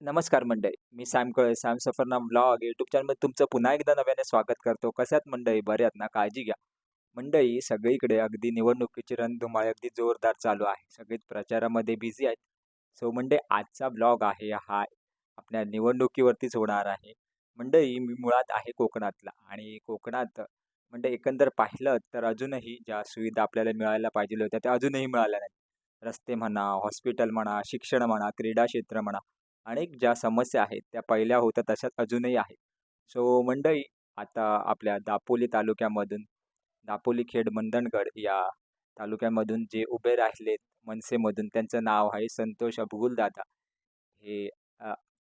नमस्कार मंडळी. मी सॅम कळे, सॅम सफरनाम ब्लॉग यूट्यूब चॅनलमध्ये तुमचं पुन्हा एकदा नव्याने स्वागत करतो. कशात मंडळी? बऱ्यात ना? काळजी घ्या. मंडळी सगळीकडे अगदी निवडणुकीची रणधुमाळी अगदी जोरदार चालू आहे. सगळेच प्रचारामध्ये बिझी आहेत. सो मंडळी आजचा ब्लॉग आहे हा आपल्या निवडणुकीवरतीच होणार आहे. मंडळी मी मुळात आहे कोकणातला आणि कोकणात म्हणजे एकंदर पाहिलं तर अजूनही ज्या सुविधा आपल्याला मिळायला पाहिजे होत्या त्या अजूनही मिळाल्या नाहीत. रस्ते म्हणा, हॉस्पिटल म्हणा, शिक्षण म्हणा, क्रीडा क्षेत्र म्हणा, अनेक ज्या समस्या आहेत त्या पहिल्या होत्या तशाच अजूनही आहेत. सो मंडळी आता आपल्या दापोली तालुक्यामधून दापोली, खेड, मंदणगड या तालुक्यामधून जे उभे राहिलेत मनसेमधून त्यांचं नाव आहे संतोष अबगुलदादा. हे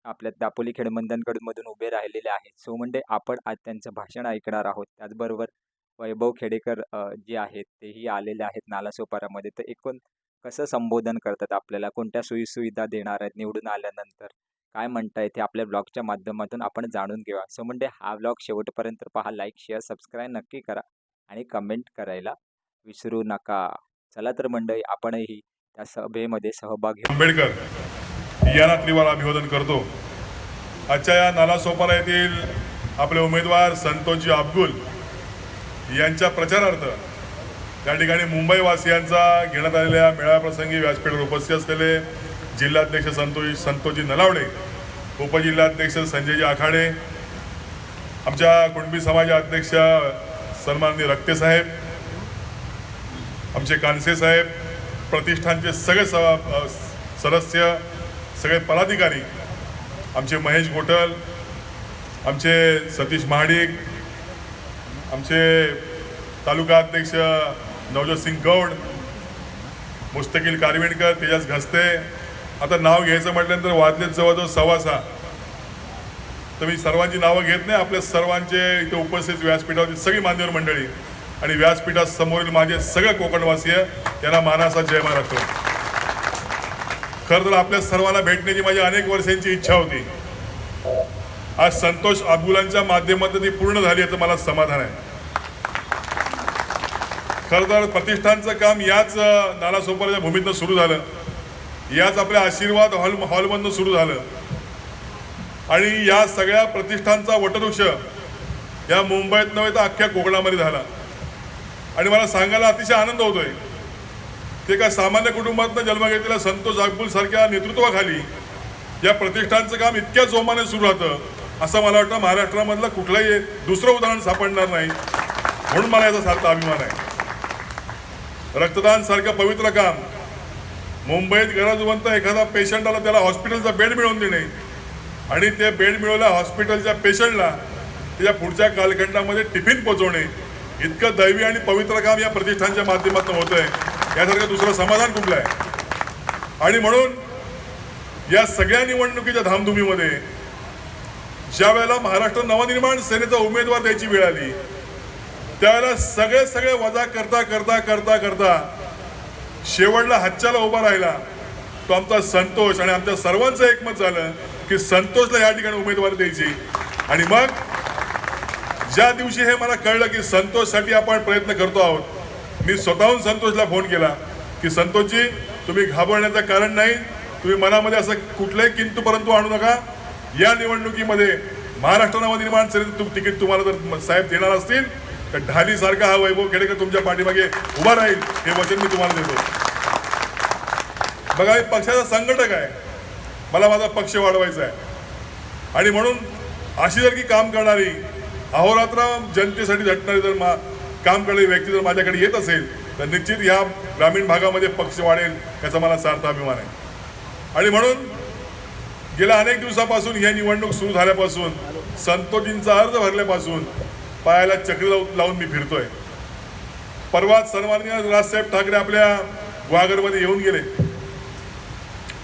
आपल्या दापोली, खेड, मंदणगडमधून उभे राहिलेले आहेत. सो म्हणजे आपण आज त्यांचं भाषण ऐकणार आहोत. त्याचबरोबर वैभव खेडेकर जे आहेत तेही आलेले आहेत नालासोपारामध्ये. तर एकूण कसं संबोधन करतात आपल्याला, कोणत्या सोयीसुविधा देणार आहेत निवडून आल्यानंतर, काय म्हणताय ते आपल्या ब्लॉगच्या माध्यमातून आपण जाणून घेऊया. सो म्हणजे हा ब्लॉग शेवटपर्यंत पहा. लाईक, शेअर, सबस्क्राईब नक्की करा आणि कमेंट करायला विसरू नका. चला तर मंडळी आपणही त्या सभेमध्ये सहभाग आंबेडकर या त्रिवार अभिवादन करतो आजच्या या नालासोपारा येथील आपले उमेदवार संतोषजी अब्दुल यांच्या प्रचारार्थ त्या ठिकाणी मुंबईवासियांचा घेण्यात आलेल्या मेळाव्याप्रसंगी व्यासपीठावर उपस्थित असलेले जिल्हाध्यक्ष संतोष संतोषजी नलावडे उपजिल्हाध्यक्ष संजयजी आखाडे आमच्या कुणबी समाजा अध्यक्ष सन्माननीय रक्तेसाहेब आमचे कानसे साहेब प्रतिष्ठानचे सगळे स सदस्य सगळे पदाधिकारी आमचे महेश गोटल आमचे सतीश महाडिक आमचे तालुका अध्यक्ष नवजोत सिंग गौड मुस्तकील कारविणकर तेजस घसते. आता नाव घ्यायचं म्हटल्यानंतर वाजलेत जवळजवळ सव्वा सहा. तर मी सर्वांची नावं घेत नाही आपल्या सर्वांचे इथे उपस्थित व्यासपीठावरची सगळी मान्यवर मंडळी आणि व्यासपीठासमोरील माझे सगळे कोकणवासीय यांना मानाचा जय मारतो खरं तर आपल्या सर्वांना भेटण्याची माझी अनेक वर्षांची इच्छा होती. आज संतोष अबुलांच्या माध्यमातून ती पूर्ण झाली याचं मला समाधान आहे. खरं तर प्रतिष्ठानचं काम याच नालासोपाराच्या भूमीतनं सुरू झालं. याच आपल्या आशीर्वाद हॉल हॉलमधनं सुरू झालं. आणि या सगळ्या प्रतिष्ठानचा वटवृक्ष या मुंबईत नव्हे तर अख्ख्या कोकणामध्ये झाला. आणि मला सांगायला अतिशय आनंद होतोय. ते का सामान्य कुटुंबातनं जन्म घेतलेल्या संतोष अकबुल सारख्या नेतृत्वाखाली या प्रतिष्ठानचं काम इतक्या जोमाने सुरू राहतं असं मला वाटतं महाराष्ट्रामधलं कुठलंही दुसरं उदाहरण सापडणार नाही म्हणून मला याचा सारखा अभिमान आहे. रक्तदान सारखं पवित्र काम. मुंबईत गरजवंत एखादा पेशंट आला त्याला हॉस्पिटलचा बेड मिळवून देणे. आणि ते बेड मिळवल्या हॉस्पिटलच्या पेशंटला त्याच्या पुढच्या कालखंडामध्ये टिफिन पोचवणे. इतकं दैवी आणि पवित्र काम या प्रतिष्ठानच्या माध्यमातून होत आहे यासारखं दुसरं समाधान कुठलं आहे? आणि म्हणून या सगळ्या निवडणुकीच्या धामधुमीमध्ये ज्या वेळेला महाराष्ट्र नवनिर्माण सेनेचा उमेदवार द्यायची वेळ आली त्यावेळेला सगळे सगळे वजा करता करता करता करता शेवटला हच्च्याला उभा राहिला. तो आमचा संतोष आणि आमच्या सर्वांचं एकमत झालं की संतोषला या ठिकाणी उमेदवारी द्यायची. आणि मग ज्या दिवशी हे मला कळलं की संतोषसाठी आपण प्रयत्न करतो आहोत मी स्वतःहून संतोषला फोन केला की संतोषजी तुम्ही घाबरण्याचं कारण नाही तुम्ही मनामध्ये असं कुठलंही किंतू परंतु आणू नका. या निवडणुकीमध्ये महाराष्ट्र नवनिर्माण सेनेचं तिकीट तुम्हाला जर साहेब देणार असतील तर ढालीसारखा हा वैभव खेडेकर तुमच्या पाठीमागे उभा राहील हे वचन मी तुम्हाला देतो. बघा मी पक्षाचा संघटक आहे. मला माझा पक्ष वाढवायचा आहे. आणि म्हणून अशी जर की काम करणारी अहोरात्र जनतेसाठी झटणारी जर मा काम करणारी व्यक्ती जर माझ्याकडे येत असेल तर निश्चित ह्या ग्रामीण भागामध्ये पक्ष वाढेल याचा मला सार्थ अभिमान आहे. आणि म्हणून गेल्या अनेक दिवसापासून ही निवडणूक सुरू झाल्यापासून संतोषींचा अर्ज भरल्यापासून पायाला चक्री लावून लावून मी फिरतोय. परवा सन्माननीय राजसाहेब ठाकरे आपल्या गुहागरमध्ये येऊन गेले.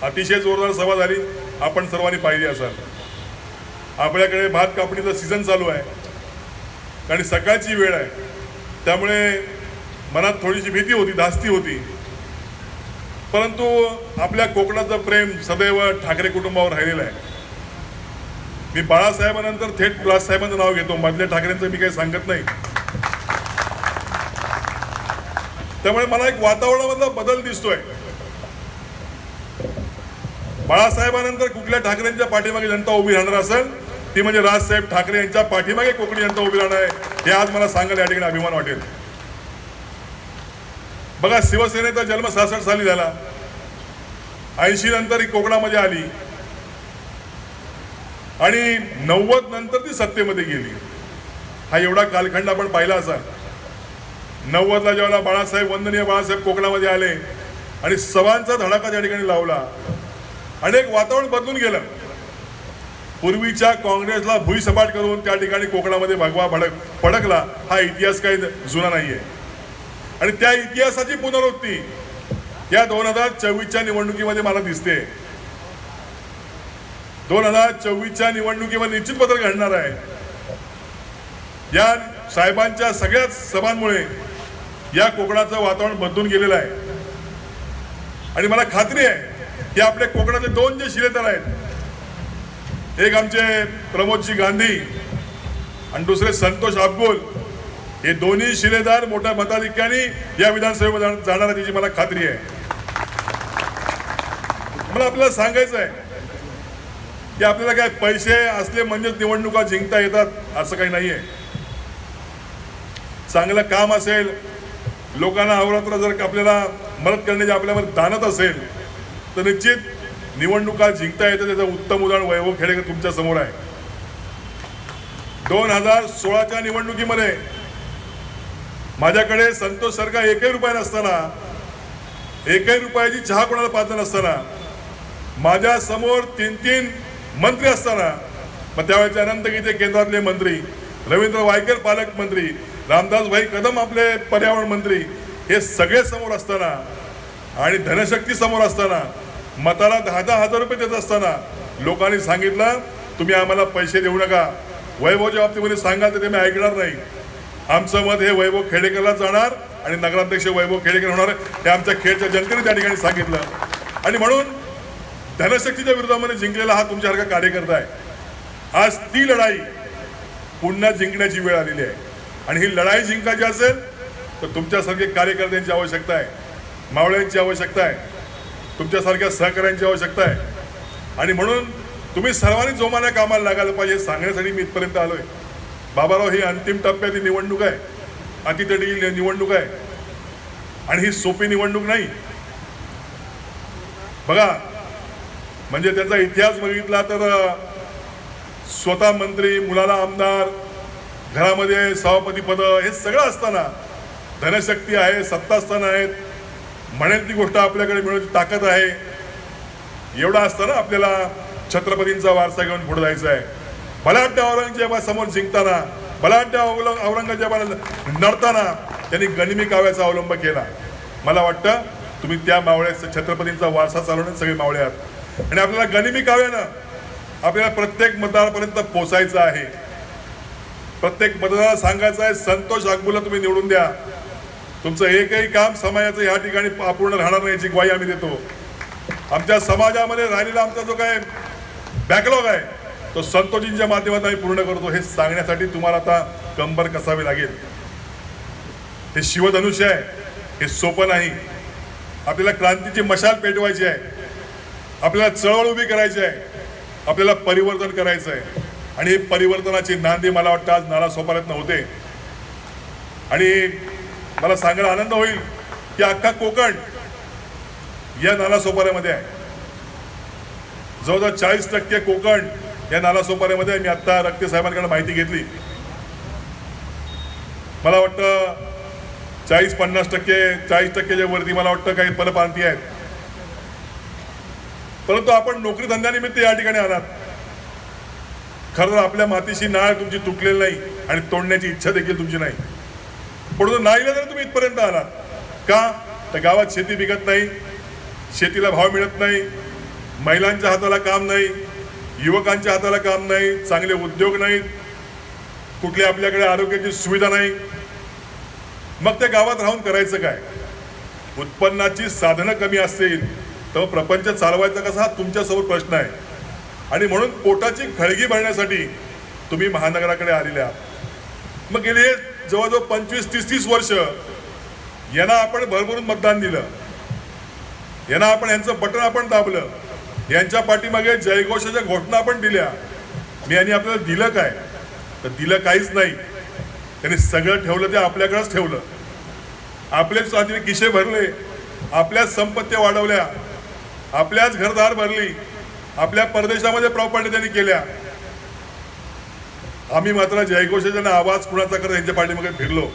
अतिशय जोरदार सभा झाली. आपण सर्वांनी पाहिली असाल. आपल्याकडे भात कापणीचा सीझन चालू आहे. आणि सकाळची वेळ आहे. त्यामुळे मनात थोडीशी भीती होती धास्ती होती. परंतु आपल्या कोकणाचं प्रेम सदैव ठाकरे कुटुंबावर राहिलेलं आहे. मी बाळासाहेबांनंतर थेट साहेबांचं नाव घेतो. मधल्या ठाकरेंचं मी काही सांगत नाही. त्यामुळे मला एक वातावरणामधला बदल दिसतोय. बाळासाहेबानंतर कुठल्या ठाकरेंच्या पाठीमागे जनता उभी राहणार असेल ती म्हणजे राजसाहेब ठाकरे यांच्या पाठीमागे कोकणी जनता उभी राहणार आहे हे आज मला सांगायला या ठिकाणी अभिमान वाटेल. बघा शिवसेनेचा जन्म सहासष्ट साली झाला. ऐंशी नंतर ही कोकणामध्ये आली. आणि नव्वद नंतर ती सत्तेमध्ये गेली. हा एवढा कालखंड आपण पाहिला असा नव्वदला जेव्हा बाळासाहेब वंदनीय बाळासाहेब कोकणामध्ये आले आणि सभांचा धडाका त्या ठिकाणी लावला. आणि एक वातावरण बदलून गेलं. पूर्वीच्या काँग्रेसला भुईसपाट करून त्या ठिकाणी कोकणामध्ये भगवा भडक फडकला हा इतिहास काही जुना नाहीये. आणि त्या इतिहासाची पुनरावृत्ती या दोन हजार चोवीसच्या निवडणुकीमध्ये मला दिसते. दोन हजार चोवीसच्या निवडणुकीमध्ये निश्चित बदल घडणार आहे. या साहेबांच्या सगळ्याच सभांमुळे या कोकणाचं वातावरण बदलून गेलेलं आहे. आणि मला खात्री आहे की आपले कोकणाचे दोन जे शिलेदार आहेत एक आमचे प्रमोदजी गांधी आणि दुसरे संतोष अब्गोल हे दोन्ही शिलेदार मोठ्या मताधिक्याने या विधानसभेमध्ये जाण- जाणार आहे त्याची मला खात्री आहे. मला आपल्याला सांगायचं आहे की आपल्याला काय पैसे असले म्हणजेच निवडणुका जिंकता येतात असं काही नाहीये. चांगलं काम असेल लोकांना अवरात्र जर आपल्याला मदत करण्याची आपल्यामध्ये दानत असेल तर निश्चित निवडणुका जिंकता येतं त्याचं उत्तम उदाहरण वैभव खेडेकर तुमच्यासमोर आहे. दोन हजार सोळाच्या निवडणुकीमध्ये माझ्याकडे संतोष सरकार एकही रुपया नसताना एकही रुपयाची चहा कोणाला पात्र नसताना माझ्यासमोर तीन तीन मंत्री असताना मग त्यावेळेचे अनंत गीते केंद्रातले मंत्री रवींद्र वायकर पालकमंत्री रामदास भाई कदम आपले पर्यावरण मंत्री हे सगळे समोर असताना आणि धनशक्ती समोर असताना मताला दहा दहा हजार रुपये देत असताना लोकांनी सांगितलं तुम्ही आम्हाला पैसे देऊ नका. वैभवच्या बाबतीमध्ये सांगाल तर ते मी ऐकणार नाही. आमचं मत हे वैभव खेडेकरला जाणार आणि नगराध्यक्ष वैभव खेडेकर होणार हे आमच्या खेडच्या जनतेने त्या ठिकाणी सांगितलं. आणि म्हणून धनशक्तीच्या विरोधामध्ये जिंकलेला हा तुमच्यासारखा कार्यकर्ता आहे. आज ती लढाई पुन्हा जिंकण्याची वेळ आलेली आहे. आणि ही लढाई जिंकायची असेल तर तुमच्यासारखे कार्यकर्त्यांची आवश्यकता आहे. मावळ्यांची आवश्यकता आहे. तुमच्यासारख्या सहकाऱ्यांची आवश्यकता आहे. आणि म्हणून तुम्ही सर्वांनी जोमाने कामाला लागायला पाहिजे सांगण्यासाठी मी इथपर्यंत आलो आहे बाबाराव ही अंतिम टप्प्यातील निवडणूक आहे. अतितडी निवडणूक आहे. आणि ही सोपी निवडणूक नाही. बघा म्हणजे त्याचा इतिहास बघितला तर स्वतः मंत्री मुलाला आमदार घरामध्ये सभापती पद हे सगळं असताना धनशक्ती आहे सत्तास्थान आहेत. म्हणेल ती गोष्ट आपल्याकडे मिळवण्याची ताकद आहे. एवढा असताना आपल्याला छत्रपतींचा वारसा घेऊन पुढे जायचं आहे. बलाढ्य औरंगजेबासमोर जिंकताना बलाढ्य औल- औरंगजेबाला नडताना त्यांनी गनिमी काव्याचा अवलंब केला. मला वाटतं तुम्ही त्या मावळ्या छत्रपतींचा वारसा चालवण्यात सगळे मावळे आहात. आणि आपल्याला गनिमी काव्यानं आपल्याला प्रत्येक मतदारापर्यंत पोचायचं आहे. प्रत्येक मतदाराला सांगायचं आहे संतोष अकबुला तुम्ही निवडून द्या. तुमचं एकही काम समाजाचं या ठिकाणी अपूर्ण राहणार नाही याची ग्वाही आम्ही देतो. आमच्या समाजामध्ये राहिलेला आमचा जो काय बॅकलॉग आहे तो संतोषींच्या माध्यमात आम्ही पूर्ण करतो. हे सांगण्यासाठी तुम्हाला आता कंबर कसावी लागेल. हे शिवधनुष्य आहे हे सोपं नाही. आपल्याला क्रांतीची मशाल पेटवायची आहे. आपल्याला चळवळ उभी करायची आहे. आपल्याला परिवर्तन करायचं आहे आणि परिवर्तनाची नांदी मला वाटतं आज नाला सोपाऱ्यात नव्हते आणि मला सांगायला आनंद होईल की अख्खा कोकण या नाला सोपाऱ्यामध्ये आहे. जवळजवळ चाळीस टक्के कोकण या नाला सोपाऱ्यामध्ये मी आत्ता रक्ते साहेबांकडे माहिती घेतली. मला वाटतं चाळीस पन्नास टक्के चाळीस टक्केच्या वरती मला वाटतं काही फलप्रांती आहेत परंतु आपण नोकरी धंद्यानिमित्त या ठिकाणी आलात. खरं आपल्या मातीशी नाळ तुमची तुटलेली नाही आणि तोडण्याची इच्छा देखील तुमची नाही. परंतु नाही तर तुम्ही इथपर्यंत आलात. का? तर गावात शेती पिकत नाही शेतीला भाव मिळत नाही महिलांच्या हाताला काम नाही युवकांच्या हाताला काम नाही चांगले उद्योग नाहीत कुठली आपल्याकडे आरोग्याची सुविधा नाही. मग त्या गावात राहून करायचं काय? उत्पन्नाची साधनं कमी असतील तर प्रपंच चालवायचा कसा? हा तुमच्यासमोर प्रश्न आहे. आणि म्हणून पोटाची खळगी भरण्यासाठी तुम्ही महानगराकडे आलेले आहात. मग गेले जवळजवळ पंचवीस तीस तीस वर्ष यांना आपण भरभरून मतदान दिलं. यांना आपण यांचं बटन आपण दाबलं. यांच्या पाठीमागे जयघोषाच्या घोषणा आपण दिल्या. मी यांनी आपल्याला दिलं काय? तर दिलं काहीच नाही. त्यांनी सगळं ठेवलं ते आपल्याकडेच ठेवलं. आपलेच आधी किशे भरले. आपल्याच संपत्त्या वाढवल्या. आपल्याच घरदार भरली आपल्या परदेशामध्ये प्रॉपर्टी त्यांनी केल्या. आम्ही मात्र जयघोषाच्या आवाज कुणाचा करत यांच्या पाठीमागे फिरलो.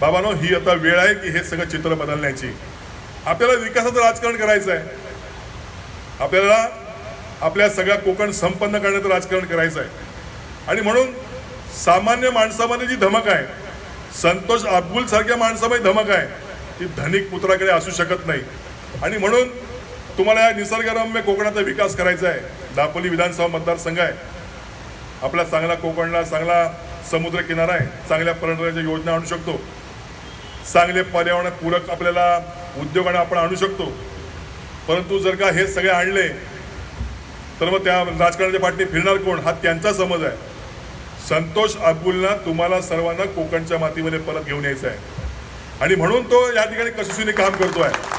बाबानो ही आता वेळ आहे की हे सगळं चित्र बदलण्याची. आपल्याला विकासाचं राजकारण करायचं आहे. आपल्याला आपल्या सगळ्या कोकण संपन्न करण्याचं राजकारण करायचं आहे. आणि म्हणून सामान्य माणसामध्ये जी धमक आहे संतोष अब्बुल सारख्या माणसामध्ये धमक आहे ती धनिक पुत्राकडे असू शकत नाही. आणि म्हणून तुम्हाला या निसर्गरम्य कोकणाचा विकास करायचा आहे. दापोली विधानसभा मतदारसंघ आहे. आपला चांगला कोकणला चांगला समुद्र किनारा आहे. चांगल्या पर्यटनाच्या योजना आणू शकतो. चांगले पर्यावरण पूरक आपल्याला उद्योगाने आपण आणू शकतो. परंतु जर का हे सगळे आणले तर मग त्या राजकारणाच्या पाठी फिरणार कोण? हा त्यांचा समज आहे. संतोष अब्बुलना तुम्हाला सर्वांना कोकणच्या मातीमध्ये परत घेऊन यायचं आहे. आणि म्हणून तो या ठिकाणी कसोशीने काम करतो आहे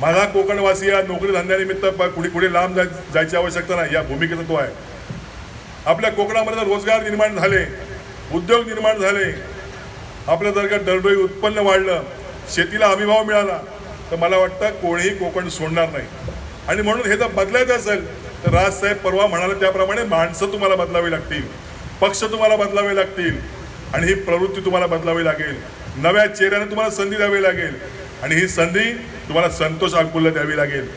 माझा कोकणवासी या नोकरी धंद्यानिमित्त कुठे कुठे लांब जाय जायची आवश्यकता नाही. या भूमिकेचा तो आहे. आपल्या कोकणामध्ये जर रोजगार निर्माण झाले उद्योग निर्माण झाले. आपल्या जर का दरडोई उत्पन्न वाढलं शेतीला हमीभाव मिळाला तर मला वाटतं कोणीही कोकण सोडणार नाही. आणि म्हणून हे जर बदलायचं असेल तर राजसाहेब परवा म्हणाले त्याप्रमाणे माणसं तुम्हाला बदलावी लागतील पक्ष तुम्हाला बदलावे लागतील आणि ही प्रवृत्ती तुम्हाला बदलावी लागेल. नव्या चेहऱ्याने तुम्हाला संधी द्यावी लागेल. आणि ही संधी तुम्हाला संतोष अकुल्ला द्यावी लागेल.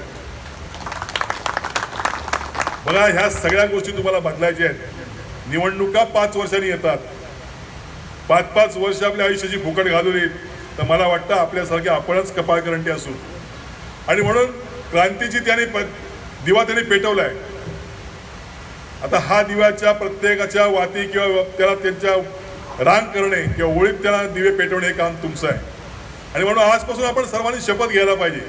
बघा ह्या सगळ्या गोष्टी तुम्हाला बदलायच्या आहेत. निवडणुका पाच वर्षांनी येतात. पाच पाच वर्ष आपल्या आयुष्याची फुकट घालवली तर मला वाटतं आपल्यासारखे आपणच कपाळकरंटी असू आणि म्हणून क्रांतीची त्याने प- दिवा त्याने पेटवलाय. आता हा दिव्याच्या प्रत्येकाच्या वाती किंवा त्याला त्यांच्या रांग करणे किंवा ओळीत त्याला दिवे पेटवणे हे काम तुमचं आहे. आणि म्हणून आजपासून आपण सर्वांनी शपथ घ्यायला पाहिजे.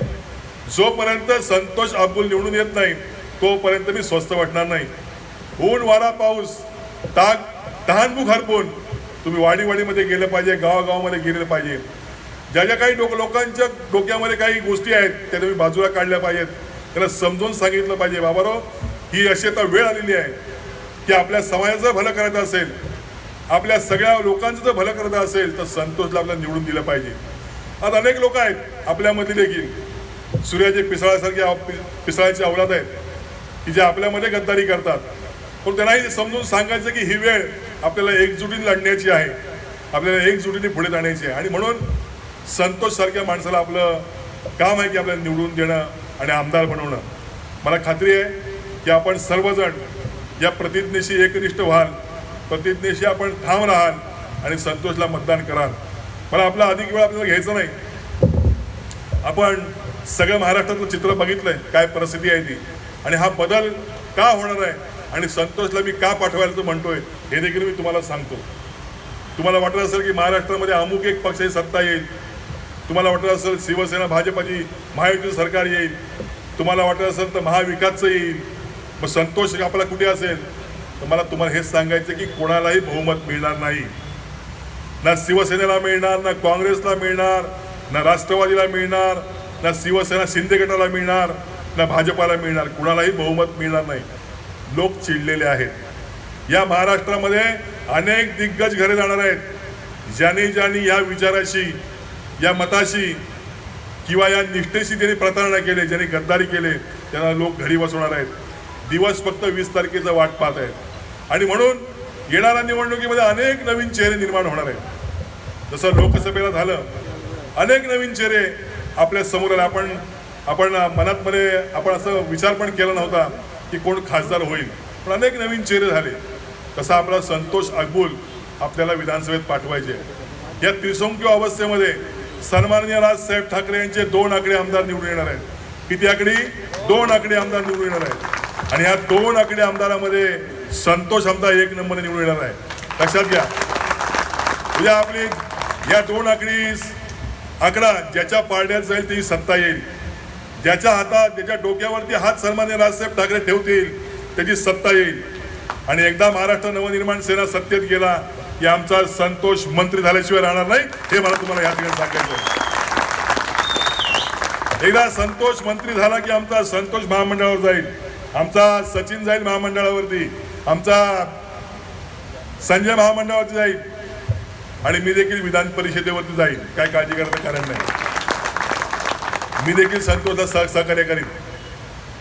जोपर्यंत संतोष अब्दुल निवडून येत नाही तोपर्यंत मी स्वस्त वाटणार नाही. ऊन वारा पाऊस ताक तहानभूक हरपून तुम्ही वाडीवाडीमध्ये गेलं पाहिजे गावागावामध्ये गेलं पाहिजे. ज्या ज्या काही डोक लोकांच्या डोक्यामध्ये काही गोष्टी आहेत त्या तुम्ही बाजूला काढल्या पाहिजेत. त्याला समजून सांगितलं पाहिजे बाबारो ही अशी आता वेळ आलेली आहे की आपल्या समाजाचं भलं करायचं असेल आपल्या सगळ्या लोकांचं जर भलं करायचं असेल तर संतोषला आपल्याला निवडून दिलं पाहिजे. आज अनेक लोक आहेत आपल्यामध्ये देखील. सूर्याचे पिसाळासारखे आप- अवलाद आहेत की जे आपल्यामध्ये गद्दारी करतात. पण त्यांनाही समजून सांगायचं की ही वेळ आपल्याला एकजुटीने लढण्याची आहे. आपल्याला एकजुटीने पुढे जाण्याची आहे. आणि म्हणून संतोषसारख्या माणसाला आपलं काम आहे की आपल्याला निवडून देणं आणि आमदार बनवणं. मला खात्री आहे की आपण सर्वजण या प्रतिज्ञेशी एकनिष्ठ व्हाल प्रतिज्ञेशी आपण ठाम राहाल आणि संतोषला मतदान कराल. मला आपला अधिक वेळ आपल्याला घ्यायचा नाही. आपण सगळं महाराष्ट्रातलं चित्र बघितलंय काय परिस्थिती आहे ती. आणि हा बदल का होणार आहे? आणि संतोषला मी का पाठवायला तो म्हणतोय हे देखील मी तुम्हाला सांगतो. तुम्हाला वाटत असेल की महाराष्ट्रामध्ये अमुक एक पक्षाची सत्ता येईल. तुम्हाला वाटत असेल शिवसेना भाजपाची महायुतीचं सरकार येईल. तुम्हाला वाटत असेल तर महाविकासचं येईल. मग संतोष आपला कुठे असेल? तर मला तुम्हाला हेच सांगायचं की कोणालाही बहुमत मिळणार नाही. ना शिवसेनेला मिळणार ना काँग्रेसला मिळणार ना राष्ट्रवादीला मिळणार ना शिवसेना शिंदे गटाला मिळणार ना भाजपाला मिळणार. कुणालाही बहुमत मिळणार नाही. लोक चिडलेले आहेत. या महाराष्ट्रामध्ये अनेक दिग्गज घरे जाणार आहेत. ज्यांनी ज्यांनी या विचाराशी या मताशी किंवा या निष्ठेशी त्यांनी प्रतारणा केले ज्यांनी गद्दारी केले त्यांना लोक घरी बसवणार आहेत. दिवस फक्त वीस तारखेचा वाट पाहत आहेत. आणि म्हणून येणाऱ्या निवडणुकीमध्ये अनेक नवीन चेहरे निर्माण होणार आहेत. जसं लोकसभेला झालं अनेक नवीन चेहरे आपल्यासमोर आले. आपण आपण मनातमध्ये आपण असं विचार पण केला नव्हता की कोण खासदार होईल. पण अनेक नवीन चेहरे झाले. तसा आपला संतोष अकबुल आपल्याला विधानसभेत पाठवायचे. या त्रिसंख्य अवस्थेमध्ये सन्माननीय राजसाहेब ठाकरे यांचे दोन आकडे आमदार निवडून येणार आहेत. किती आकडी? दोन आकडे आमदार निवडून येणार आहेत. आणि या दोन आकडे आमदारामध्ये संतोष आमदार एक नंबर निवडून येणार आहे. लक्षात घ्या. उद्या आपली या दोन आकडी आकडा ज्याच्या पारड्यात जाईल ती सत्ता येईल. ज्याच्या हातात त्याच्या डोक्यावरती हात सन्मान्य राजसाहेब ठाकरे ठेवतील त्याची सत्ता येईल. आणि एकदा महाराष्ट्र नवनिर्माण सेना सत्तेत गेला की आमचा संतोष मंत्री झाल्याशिवाय राहणार नाही हे मला तुम्हाला या ठिकाणी सांगायचं एकदा संतोष मंत्री झाला की आमचा संतोष महामंडळावर जाईल. आमचा सचिन जाईल महामंडळावरती. आमचा संजय महामंडळावरती जाईल. आणि मी देखील विधान परिषदेवरती जाईल काय काळजी करता कारण नाही. मी देखील संतोषला सह सहकार्य करीन.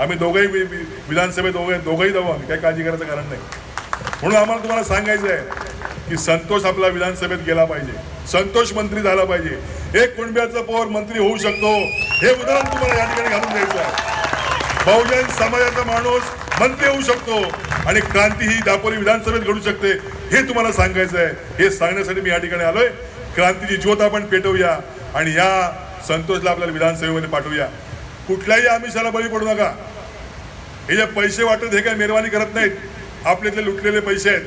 आम्ही दोघंही विधानसभेत दोघे दोघंही जाऊ आम्ही. काय काळजी करायचं कारण नाही. म्हणून आम्हाला तुम्हाला सांगायचं आहे की संतोष आपला विधानसभेत गेला पाहिजे. संतोष मंत्री झाला पाहिजे. एक कुणब्याचा पोर मंत्री होऊ शकतो. हे उदाहरण तुम्हाला या ठिकाणी घालून द्यायचं आहे. बहुजन समाजाचा माणूस मंत्री होऊ शकतो. आणि क्रांती ही दापोली विधानसभेत घडू शकते हे तुम्हाला सांगायचं आहे. हे सांगण्यासाठी मी या ठिकाणी आलोय. क्रांतीची ज्योत आपण पेटवूया आणि या संतोषला आपल्याला विधानसभेमध्ये पाठवूया. कुठल्याही आमिषाला बळी पडू नका. हे जे पैसे वाटत हे काय मेहरबानी करत नाहीत. आपले इथले लुटलेले पैसे आहेत.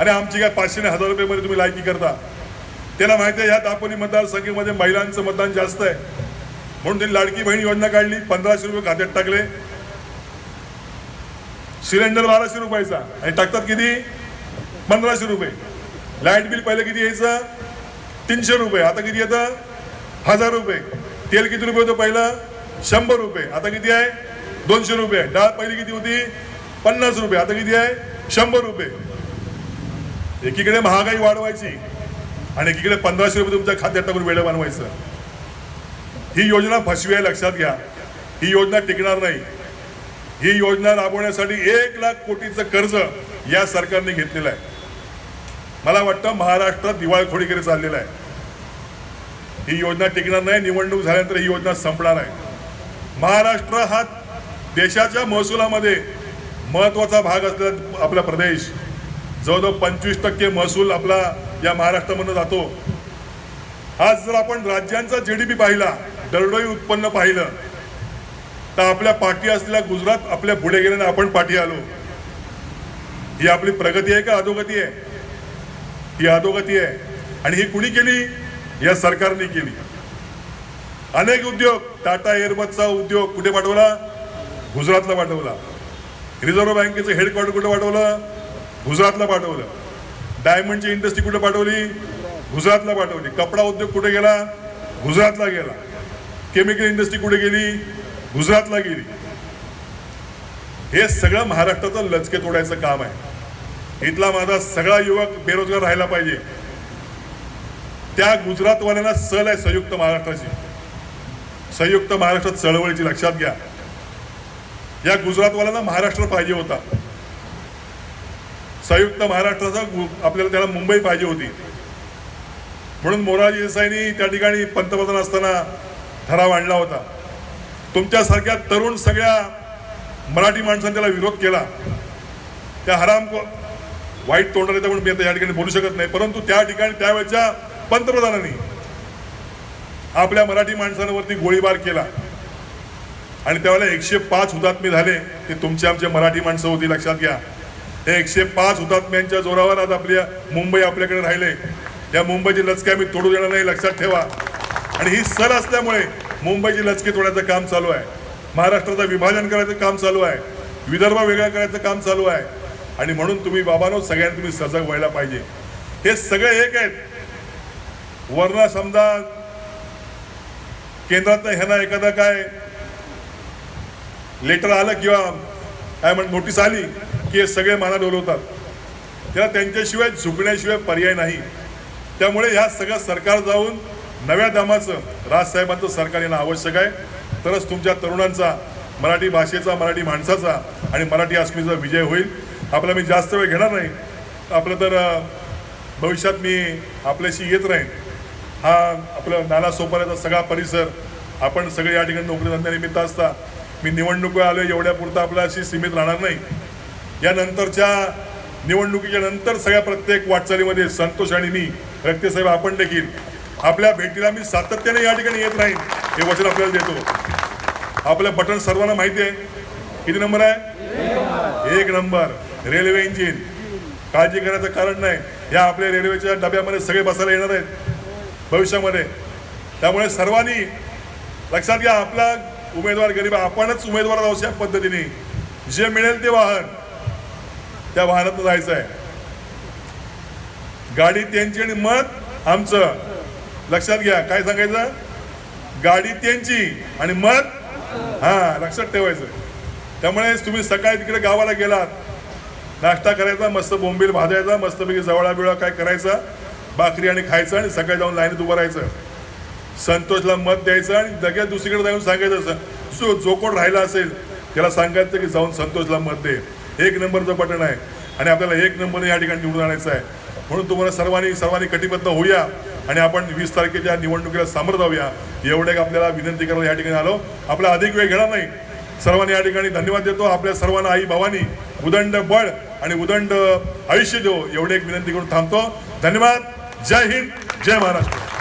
आणि आमची काय पाचशे आणि हजार रुपयेमध्ये तुम्ही लायकी करता? त्याला माहिती आहे या दापोली मतदारसंघामध्ये महिलांचं मतदान जास्त आहे. म्हणून त्यांनी लाडकी बहीण योजना काढली पंधराशे रुपये खात्यात टाकले. सिलेंडर बाराशे रुपयाचा. आणि टाकतात किती? पंधराशे रुपये. लाइट बिल पहिले किती यायचं? तीनशे रुपये. आता किती येतं? हजार रुपये. तेल किती रुपये होतं पहिलं? शंभर रुपये. आता किती आहे? दोनशे रुपये. डाळ पहिली किती होती? पन्नास रुपये. आता किती आहे? शंभर रुपये. एकीकडे महागाई वाढवायची आणि एकीकडे पंधराशे रुपये तुमच्या खात्यात टाकून वेळ बनवायचं. ही योजना फसवी आहे लक्षात घ्या. ही योजना टिकणार नाही. ही योजना राबवण्यासाठी एक लाख कोटीचं कर्ज या सरकारने घेतलेलं आहे. मला वाटतं महाराष्ट्रात दिवाळखोडीकडे चाललेला आहे. ही योजना टिकणार नाही निवडणूक झाल्यानंतर ही योजना संपणार आहे. महाराष्ट्र हा देशाच्या महसुलामध्ये महत्त्वाचा भाग असलेला आपला प्रदेश. जवळजवळ पंचवीस टक्के महसूल आपला या महाराष्ट्रामधून जातो. आज जर आपण राज्यांचा जी डी पी पाहिला दरडोई उत्पन्न पाहिलं तर आपल्या पाठी असलेला गुजरात आपल्या पुढे गेल्याने आपण पाठी आलो. ही आपली प्रगती आहे का अधोगती आहे? ही अधोगती आहे. आणि ही कुणी केली? या सरकारने केली. अनेक उद्योग टाटा एअरबसचा उद्योग कुठे पाठवला? गुजरातला पाठवला. रिझर्व्ह बँकेचं हेडक्वार्टर कुठे पाठवलं? गुजरातला पाठवलं. डायमंडची इंडस्ट्री कुठे पाठवली? गुजरातला पाठवली. कपडा उद्योग कुठे गेला? गुजरातला गेला. केमिकल इंडस्ट्री कुठे गेली? गुजरातला गेली. हे सगळं महाराष्ट्राचं लचके तोडायचं काम आहे. इथला माझा सगळा युवक बेरोजगार राहायला पाहिजे. त्या गुजरातवाल्यांना सल आहे संयुक्त महाराष्ट्राची. संयुक्त महाराष्ट्र चळवळीची लक्षात घ्या. या गुजरातवाल्यांना महाराष्ट्र पाहिजे होता. संयुक्त महाराष्ट्राचा आपल्याला त्याला मुंबई पाहिजे होती. म्हणून मोरारजी देसाईंनी त्या ठिकाणी पंतप्रधान असताना ठराव आणला होता. तुमच्यासारख्या तरुण सगळ्या मराठी माणसांनी त्याला विरोध केला. त्या हराम वाईट तोंडाने म्हणून मी आता या ठिकाणी बोलू शकत नाही. परंतु त्या ठिकाणी त्यावेळेच्या पंतप्रधानांनी आपल्या मराठी माणसांवरती गोळीबार केला. आणि त्यावेळेला एकशे पाच हुतात्मे झाले. ते तुमचे आमचे मराठी माणसं होती लक्षात घ्या. हे एकशे पाच हुतात्म्यांच्या जोरावर आज आपल्या मुंबई आपल्याकडे राहिले. त्या मुंबईची लचक्या आम्ही तोडू देणार नाही लक्षात ठेवा. आणि ही सर असल्यामुळे मुंबईची लचके तोडायचं काम चालू आहे. महाराष्ट्राचं विभाजन करायचं काम चालू आहे. विदर्भ वेगळा करायचं काम चालू आहे. आणि म्हणून तुम्ही बाबानो सगळ्यांनी तुम्ही सजग व्हायला पाहिजे. हे सगळे एक आहेत. वर्ण समजा केंद्रातनं ह्यांना एखादा काय लेटर आलं किंवा काय म्हण नोटीस आली की हे सगळे माना डोलवतात त्याला त्यांच्याशिवाय झुकण्याशिवाय पर्याय नाही. त्यामुळे ह्या सगळं सरकार जाऊन नव्या दमाचं राजसाहेबांचं सरकार येणं आवश्यक आहे. तरच तुमच्या तरुणांचा मराठी भाषेचा मराठी माणसाचा आणि मराठी अस्मितेचा विजय होईल. आपला मी जास्त वेळ घेणार नाही. आपलं तर भविष्यात मी आपल्याशी येत राहीन. हा आपलं नाला सोपाऱ्याचा सगळा परिसर आपण सगळे या ठिकाणी नोकरी धंद्यानिमित्त असता. मी निवडणुका आलो एवढ्यापुरता आपल्याशी सीमित राहणार नाही. यानंतरच्या निवडणुकीच्या नंतर सगळ्या प्रत्येक वाटचालीमध्ये संतोष आणि मी रक्तेसाहेब आपण देखील आपल्या भेटीला मी सातत्याने या ठिकाणी येत राहीन. हे वचन आपल्याला देतो. आपलं बटन सर्वांना माहिती आहे. किती नंबर आहे? एक नंबर. Railway engine. काळजी करायचं कारण नाही. या आपल्या रेल्वेच्या डब्यामध्ये सगळे बसायला येणार आहेत. भविष्यामध्ये. त्यामुळे सर्वांनी लक्षात घ्या आपला उमेदवार गरीब आपणच उमेदवार आहोत या पद्धतीने. जे मिळेल ते वाहन. त्या वाहनात जायचं आहे. गाडी त्यांची आणि मत आमचं. लक्षात घ्या काय सांगायचं? गाडी त्यांची आणि मत हा लक्षात ठेवायचं. त्यामुळे तुम्ही सकाळी तिकडे गावाला गेलात. नाश्ता करायचा मस्त बोंबील भाजायचा मस्तपैकी जवळा बिवळा काय करायचा? भाकरी आणि खायचं आणि सकाळी जाऊन लाईनीत उभं राहायचं. संतोषला मत द्यायचं आणि लगेच दुसरीकडे जाऊन सांगायचं असं जो जो कोण राहिला असेल त्याला सांगायचं की जाऊन संतोषला मत दे. एक नंबरचं बटन आहे. आणि आपल्याला एक नंबर या ठिकाणी निवडून आणायचं आहे. म्हणून तुम्हाला सर्वांनी सर्वांनी कटिबद्ध होऊया. आणि आपण वीस तारखेच्या निवडणुकीला सामोरं जाऊया. एवढे एक आपल्याला विनंती करायला या ठिकाणी आलो. आपला अधिक वेळ घेणार नाही. सर्वांनी या ठिकाणी धन्यवाद देतो. आपल्या सर्वांना आई भावानी उदंड बळ आणि उदंड आयुष्य देऊ एवढे एक विनंती करून थांबतो. धन्यवाद. जय हिंद. जय महाराष्ट्र.